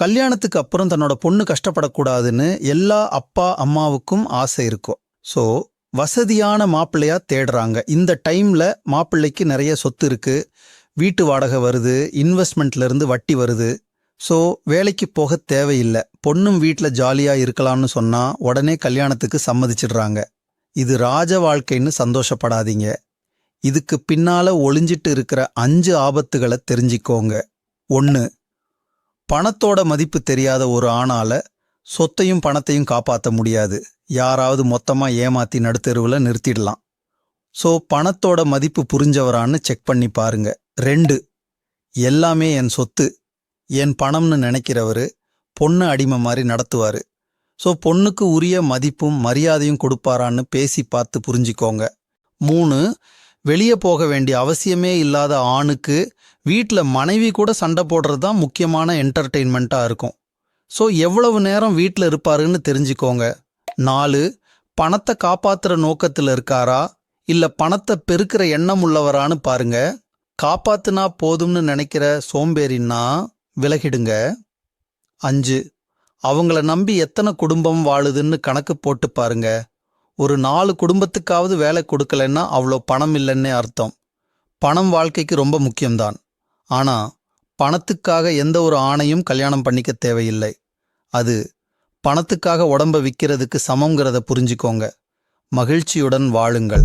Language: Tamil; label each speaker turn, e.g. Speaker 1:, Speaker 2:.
Speaker 1: கல்யாணத்துக்கு அப்புறம் தன்னோட பொண்ணு கஷ்டப்படக்கூடாதுன்னு எல்லா அப்பா அம்மாவுக்கும் ஆசை இருக்கும். ஸோ வசதியான மாப்பிள்ளையா தேடுறாங்க. இந்த டைம்ல மாப்பிள்ளைக்கு நிறைய சொத்து இருக்கு. வீட்டு வாடகை வருது இன்வெஸ்ட்மெண்ட்ல இருந்து வட்டி வருது. ஸோ வேலைக்கு போக தேவையில்லை. பொண்ணும் வீட்டில் ஜாலியா இருக்கலாம்னு சொன்னா உடனே கல்யாணத்துக்கு சம்மதிச்சிடுறாங்க. இது ராஜ வாழ்க்கைன்னு சந்தோஷப்படாதீங்க. இதுக்கு பின்னால ஒளிஞ்சிட்டு இருக்கிற அஞ்சு ஆபத்துகளை தெரிஞ்சுக்கோங்க. ஒன்று பணத்தோட மதிப்பு தெரியாத ஒரு ஆணால சொத்தையும் பணத்தையும் காப்பாற்ற முடியாது. யாராவது மொத்தமா ஏமாத்தி நடுத்தெருவில் நிறுத்திடலாம். ஸோ பணத்தோட மதிப்பு புரிஞ்சவரான்னு செக் பண்ணி பாருங்க. ரெண்டு எல்லாமே என் சொத்து என் பணம்னு நினைக்கிறவரு பொண்ணு அடிமை மாதிரி நடத்துவாரு. ஸோ பொண்ணுக்கு உரிய மதிப்பும் மரியாதையும் கொடுப்பாரான்னு பேசி பார்த்து புரிஞ்சுக்கோங்க. மூணு வெளியே போக வேண்டிய அவசியமே இல்லாத ஆணுக்கு வீட்டில் மனைவி கூட சண்டை போடுறது தான் முக்கியமான என்டர்டெயின்மெண்ட்டாக இருக்கும். ஸோ எவ்வளவு நேரம் வீட்டில் இருப்பாருன்னு தெரிஞ்சுக்கோங்க. நாலு பணத்தை காப்பாத்துற நோக்கத்தில் இருக்காரா? இல்லை பணத்தை பெருக்கிற எண்ணம் உள்ளவரான்னு பாருங்க. காப்பாத்துனா போதும்னு நினைக்கிற சோம்பேறின்னா விலகிடுங்க. அஞ்சு அவங்கள நம்பி எத்தனை குடும்பம் வாழுதுன்னு கணக்கு போட்டு பாருங்க. ஒரு நாலு குடும்பத்துக்காவது வேலை கொடுக்கலன்னா அவ்வளோ பணம் இல்லைன்னே அர்த்தம். பணம் வாழ்க்கைக்கு ரொம்ப முக்கியம்தான். ஆனா பணத்துக்காக எந்த ஒரு ஆணையும் கல்யாணம் பண்ணிக்க தேவையில்லை. அது பணத்துக்காக உடம்ப விற்கிறதுக்கு சமங்கிறத புரிஞ்சுக்கோங்க. மகிழ்ச்சியுடன் வாழுங்கள்.